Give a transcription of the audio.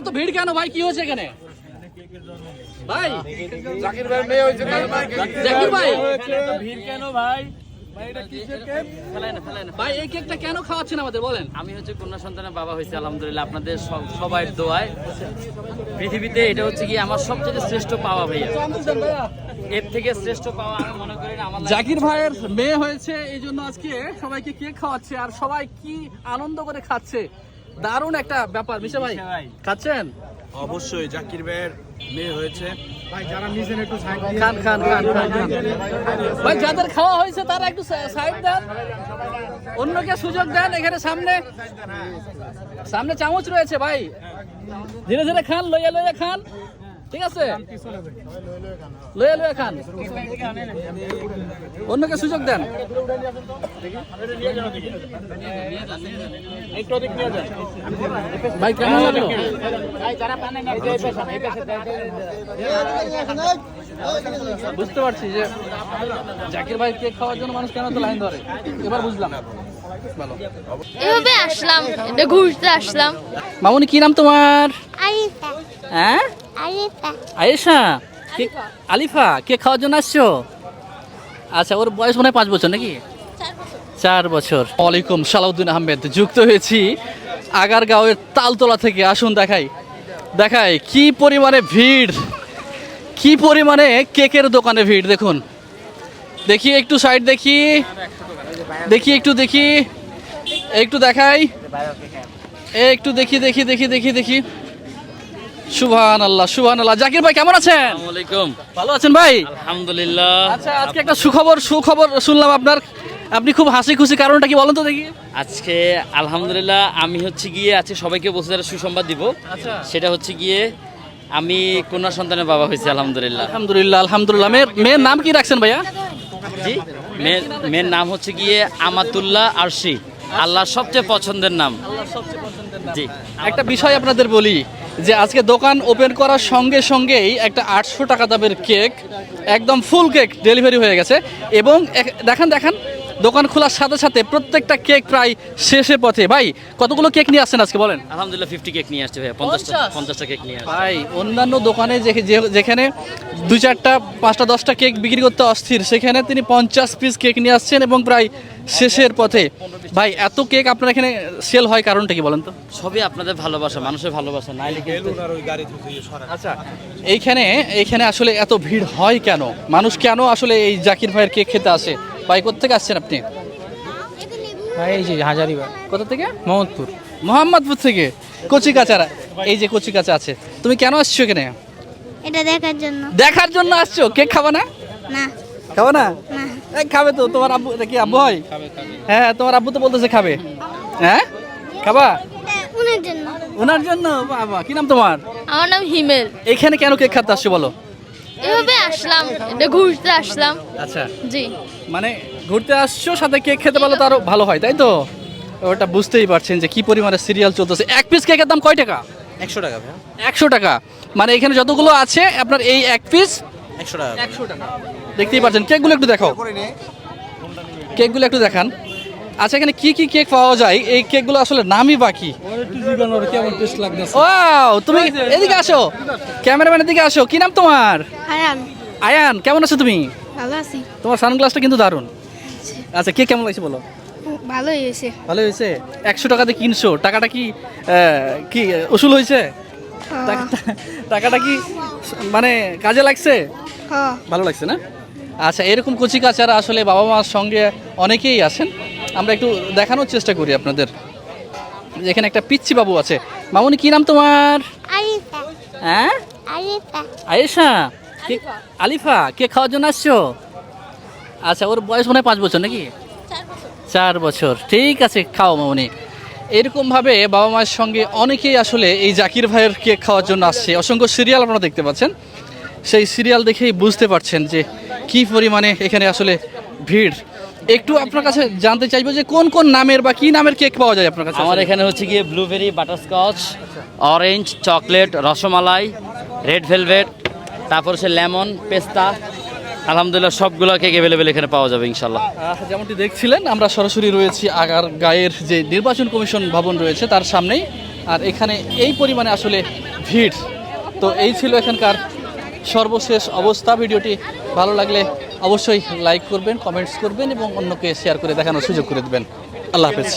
এত ভিড় কেন ভাই? কি হয়েছে এখানে? ভাই জাকির ভাই মেয়ে হয়েছে জাকির ভাই। ভিড় কেন ভাই? ভাই এই কেকটা কেন খাওয়াচ্ছেন আমাদের বলেন? আমি হচ্ছে কন্যা সন্তানের বাবা হয়েছে আলহামদুলিল্লাহ। আপনাদের সবাই দোয়ায়। পৃথিবীতে এটা হচ্ছে কি আমার সবচেয়ে শ্রেষ্ঠ পাওয়া ভাইয়া। এর থেকে শ্রেষ্ঠ পাওয়া আমি মনে করি আমার জাকির ভাইয়ের মেয়ে হয়েছে এই জন্য আজকে সবাইকে কেক খাওয়াচ্ছে আর সবাই কি আনন্দ করে খাচ্ছে? দারুণ একটা ব্যাপার মিশা ভাই। খাচ্ছেন? অবশ্যই জাকির ভাইয়ের মেয়ে হয়েছে। খান খান খান খান খান। ভাই যাদের খাওয়া হয়েছে তারা একটু সাইড দেন। অন্যকে সুযোগ দেন এখানে সামনে। সামনে চামচ রয়েছে ভাই। ধীরে ধীরে খান লইয়া লইয়া খান। ঠিক আছে? লইয়া লইয়া খান। অন্যকে সুযোগ দেন। ভাই কেমন লাগল? বুঝতে পারছি যে জাকির ভাই কেক খাওয়ার জন্য মানুষ কেন তো লাইন ধরে? এবার বুঝলাম। এভাবে আসলাম ঘুরতে আসলাম। মামুনি কি নাম তোমার? হ্যাঁ? আয়েশা আলিফা কেক খাওয়ার জন্য আসছো? আচ্ছা ওর বয়স মনে হয় পাঁচ বছর নাকি? চার বছর। ওয়ালাইকুম সালাউদ্দিন আহমেদ যুক্ত হয়েছি আগারগাঁওয়ের তালতলা থেকে। আসুন দেখাই। দেখাই কি পরিমাণে ভিড়। কি পরিমাণে কেকের দোকানে ভিড় দেখুন। দেখি একটু সাইড দেখি। দেখি একটু দেখি। একটু দেখাই। একটু দেখি দেখি দেখি দেখি দেখি। সুবহান আল্লাহ সুবহান আল্লাহ জাকির ভাই কেমন আছেন? আলাইকুম। ভালো আছেন ভাই? আলহামদুলিল্লাহ। আচ্ছা আজকে একটা সুখবর সুখবর শুনলাম আপনার। আপনি খুব হাসি খুশি কারণটা কি বলেন তো দেখি। আজকে আলহামদুলিল্লাহ আমি হচ্ছে গিয়ে আজকে সবাইকে বসে একটা সুসংবাদ দিব। আচ্ছা। সেটা হচ্ছে গিয়ে আমি কন্যা সন্তানের বাবা হয়েছি আলহামদুলিল্লাহ। আলহামদুলিল্লাহ আলহামদুলিল্লাহ। মেয়ের মেয়ের নাম কি রাখছেন ভাইয়া? জি মেয়ের মেয়ের নাম হচ্ছে গিয়ে আমাতুল্লাহ আরশি। আল্লাহর সবচেয়ে পছন্দের নাম। জি। একটা বিষয় আপনাদের বলি যে আজকে দোকান ওপেন করার সঙ্গে সঙ্গেই একটা আটশো টাকা দামের কেক, একদম ফুল কেক ডেলিভারি হয়ে গেছে। এবং দেখান দেখান। দোকান খোলার সাথে সাথে প্রত্যেকটা কেক প্রায় শেষে পথে। ভাই কতগুলো কেক নিয়ে আসছেন আজকে বলেন? আলহামদুলিল্লাহ ফিফটি কেক নিয়ে আসছে ভাইয়া পঞ্চাশটা পঞ্চাশটা কেক নিয়ে ভাই অন্যান্য দোকানে যেখানে দুই চারটা পাঁচটা দশটা কেক বিক্রি করতে অস্থির সেখানে তিনি পঞ্চাশ পিস কেক নিয়ে আসছেন এবং প্রায় শেষের পথে। ভাই এত কেক আপনার এখানে সেল হয় কারণটা কি বলেন তো? সবই আপনাদের ভালোবাসা মানুষের ভালোবাসা নাইলে আচ্ছা এইখানে এইখানে আসলে এত ভিড় হয় কেন? মানুষ কেন আসলে এই জাকির ভাইয়ের কেক খেতে আসে? ভাই কোথা থেকে আসছেন আপনি? এই যে হাজারিবাগ। কোথা থেকে? মোহাম্মদপুর। মোহাম্মদপুর থেকে? কচি কাচারা এই যে কচি কাচা আছে। তুমি কেন আসছো এখানে? এটা দেখার জন্য। দেখার জন্য আসছো? কেক খাবা না? না। খাবা না? না। এই খাবে তো। তোমার আব্বু এটা কি আব্বু হয়? হ্যাঁ তোমার আব্বু তো বলতেছে খাবে। হ্যাঁ? খাবা? উনার জন্য। ওনার জন্য? বাবা কি নাম তোমার? আমার নাম হিমেল। এখানে কেন কেক খাতে আসছো বলো? এভাবে আসলাম এটা ঘুরতে আসলাম। আচ্ছা। জি। মানে ঘুরতে আসছো সাথে কেক খেতে পারলে তো আরও ভালো হয় তাই তো? ওটা বুঝতেই পারছেন যে কি পরিমাণে সিরিয়াল চলতেছে। এক পিস কেকের দাম কয় টাকা? একশো টাকা ভাইয়া। একশো টাকা। মানে এখানে যতগুলো আছে আপনার এই এক পিস একশো টাকা একশো টাকা। দেখতেই পাচ্ছেন কেকগুলো একটু দেখাও। কেকগুলো একটু দেখান। আচ্ছা এখানে কি কি কেক পাওয়া যায়? এই কেকগুলো আসলে নামই বাকি কেমন টেস্ট লাগতেছে? ওয়াও তুমি এদিকে আসো। ক্যামেরাম্যানের দিকে আসো। কি নাম তোমার? আয়ান। কেমন আছো তুমি? ভালো আছি। তোমার সানগ্লাসটা কিন্তু দারুণ। আচ্ছা। কে কেমন লাগছে বলো? ভালো হয়েছে। ভালো হয়েছে? একশো টাকা দিয়ে কিনছো। টাকাটা কি কি উসুল হয়েছে? টাকা- টাকাটা কি মানে কাজে লাগছে? হ্যাঁ। ভালো লাগছে না? আচ্ছা এরকম কচি কাচারা আসলে বাবা মার সঙ্গে অনেকেই আছেন আমরা একটু দেখানোর চেষ্টা করি আপনাদের। এখানে একটা পিচ্ছি বাবু আছে। মামুনি কি নাম তোমার? হ্যাঁ? আয়েশা। আলিফা কে খাওয়ার জন্য আসছো? আচ্ছা ওর বয়স মনে হয় পাঁচ বছর নাকি? চার বছর। ঠিক আছে খাও মামনি। এরকমভাবে বাবা মায়ের সঙ্গে অনেকেই আসলে এই জাকির ভাইয়ের কেক খাওয়ার জন্য আসছে। অসংখ্য সিরিয়াল আপনারা দেখতে পাচ্ছেন। সেই সিরিয়াল দেখেই বুঝতে পারছেন যে কি পরিমাণে এখানে আসলে ভিড়। একটু আপনার কাছে জানতে চাইব যে কোন কোন নামের বা কি নামের কেক পাওয়া যায় আপনার কাছে? আমার এখানে হচ্ছে গিয়ে blueberry butterscotch orange chocolate rasmalai red velvet তারপর হচ্ছে লেমন পেস্তা আলহামদুলিল্লাহ সবগুলো কেক অ্যাভেলেবেল এখানে পাওয়া যাবে ইনশাল্লাহ যেমনটি দেখছিলেন আমরা সরাসরি রয়েছি আগার গায়ের যে নির্বাচন কমিশন ভবন রয়েছে তার সামনেই। আর এখানে এই পরিমাণে আসলে ভিড়। তো এই ছিল এখানকার সর্বশেষ অবস্থা। ভিডিওটি ভালো লাগলে অবশ্যই লাইক করবেন কমেন্টস করবেন এবং অন্যকে শেয়ার করে দেখানোর সুযোগ করে দেবেন। আল্লাহ হাফেজ।